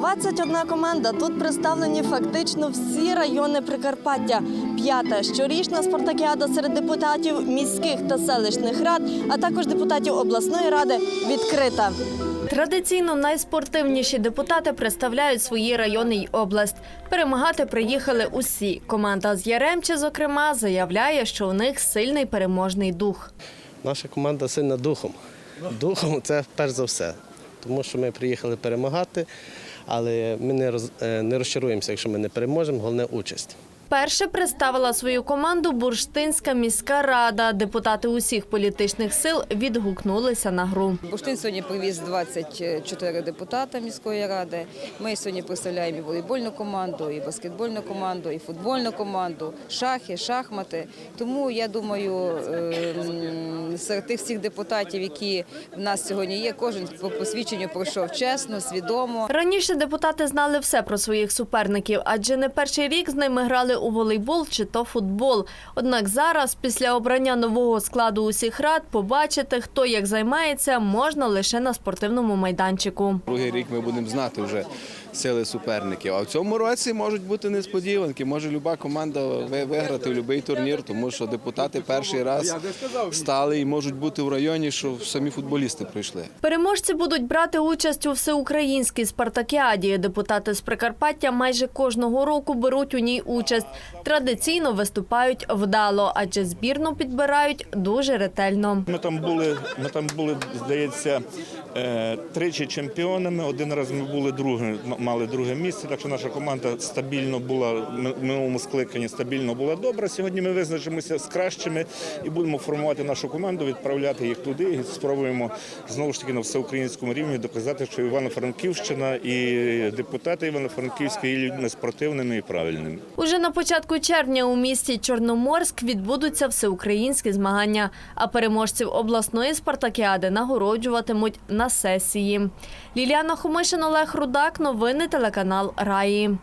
21 команда. Тут представлені фактично всі райони Прикарпаття. П'ята щорічна спартакіада серед депутатів міських та селищних рад, а також депутатів обласної ради відкрита. Традиційно найспортивніші депутати представляють свої райони й область. Перемагати приїхали усі. Команда з Яремчі, зокрема, заявляє, що у них сильний переможний дух. Наша команда сильна духом. Духом це перш за все. Тому що ми приїхали перемагати, але ми е, не розчаруємося, якщо ми не переможемо, головне участь. Перше представила свою команду Бурштинська міська рада. Депутати усіх політичних сил відгукнулися на гру. Буштин сьогодні привіз 24 депутата міської ради. Ми сьогодні представляємо і волейбольну команду, і баскетбольну команду, і футбольну команду, шахи, шахмати. Тому я думаю, ем, серед тих всіх депутатів, які в нас сьогодні є, кожен по посвідченню пройшов чесно, свідомо. Раніше депутати знали все про своїх суперників, адже не перший рік з ними грали у волейбол чи то футбол. Однак зараз, після обрання нового складу усіх рад, побачити, хто як займається, можна лише на спортивному майданчику. Другий рік ми будемо знати вже сили суперників. А в цьому році можуть бути несподіванки. Може люба команда виграти в будь-який турнір, тому що депутати перший раз стали і можуть бути в районі, що самі футболісти прийшли. Переможці будуть брати участь у всеукраїнській спартакіаді. Депутати з Прикарпаття майже кожного року беруть у ній участь. Традиційно виступають вдало, адже збірну підбирають дуже ретельно. Ми там були, ми там були, здається, е, тричі чемпіонами. Один раз ми були друге, мали друге місце. Так що наша команда стабільно була в минулому скликанні стабільно була добра. Сьогодні ми визначимося з кращими і будемо формувати нашу команду, відправляти їх туди. І спробуємо знову ж таки на всеукраїнському рівні доказати, що Івано-Франківщина і депутати Івано-Франківська є людьми спортивними і правильними. Уже на початку червня у місті Чорноморськ відбудуться всеукраїнські змагання, а переможців обласної спартакіади нагороджуватимуть на сесії. Ліліана Хомишин, Олег Рудак. Новини телеканал Раї.